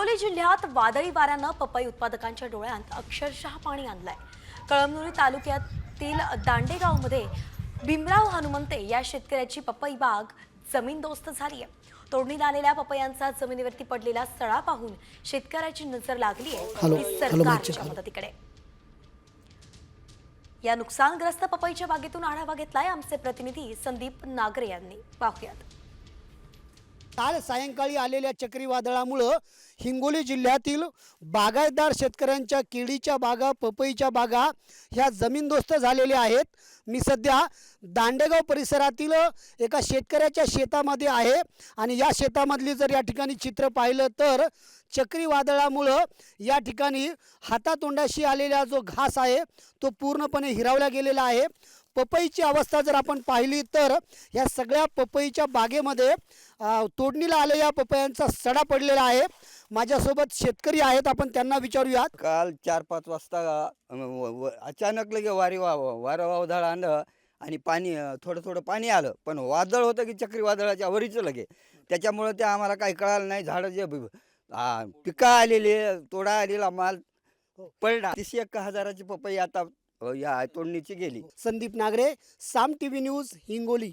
हिंगोली जिल्ह्यात वादळी वाऱ्यानं पपई उत्पादकांच्या डोळ्यात अक्षरशः पाणी आणलंय. कळमनुरी तालुक्यातील दांडेगावमध्ये भीमराव हनुमंते या शेतकऱ्याची पपई बाग जमीनदोस्त झाली आहे तोडणीला आलेल्या पपयांचा जमिनीवरती पडलेला सडा पाहून शेतकऱ्याची नजर लागली आहे सरकारच्या. मदतीकडे. या नुकसानग्रस्त पपईच्या बागेतून आढावा घेतलाय आमचे प्रतिनिधी संदीप नागरे यांनी. पाहुयात. काल सायंकाळी आलेल्या चक्रीवादळामुळं हिंगोली जिल्ह्यातील बागायतदार शेतकऱ्यांच्या केळीच्या बागा पपईच्या बागा ह्या जमीनदोस्त झालेल्या आहेत. मी सध्या दांडेगाव परिसरातील एका शेतकऱ्याच्या शेतामध्ये आहे आणि या शेतामधली जर या ठिकाणी चित्र पाहिलं तर चक्रीवादळामुळं या ठिकाणी हातातोंडाशी आलेला जो घास आहे तो पूर्णपणे हिरावला गेलेला आहे. पपईची अवस्था जर आपण पाहिली तर या सगळ्या पपईच्या बागेमध्ये तोडणीला आलेल्या पपयांचा सडा पडलेला आहे. माझ्यासोबत शेतकरी आहेत आपण त्यांना विचारूयात. काल चार पाच वाजता अचानक लगे वारी वा वारं वावधाळ आलं आणि पाणी थोडं थोडं पाणी आलं. पण वादळ होतं की चक्रीवादळाच्या वरीचं लगे. त्याच्यामुळं ते आम्हाला काही कळालं नाही. झाडं जे पिकं आलेली तोडा आलेला माल पडला. तीस एक हजाराची पपई आता अ, या तोडणीची गेली. Sandeep Nagare Saam TV news Hingoli.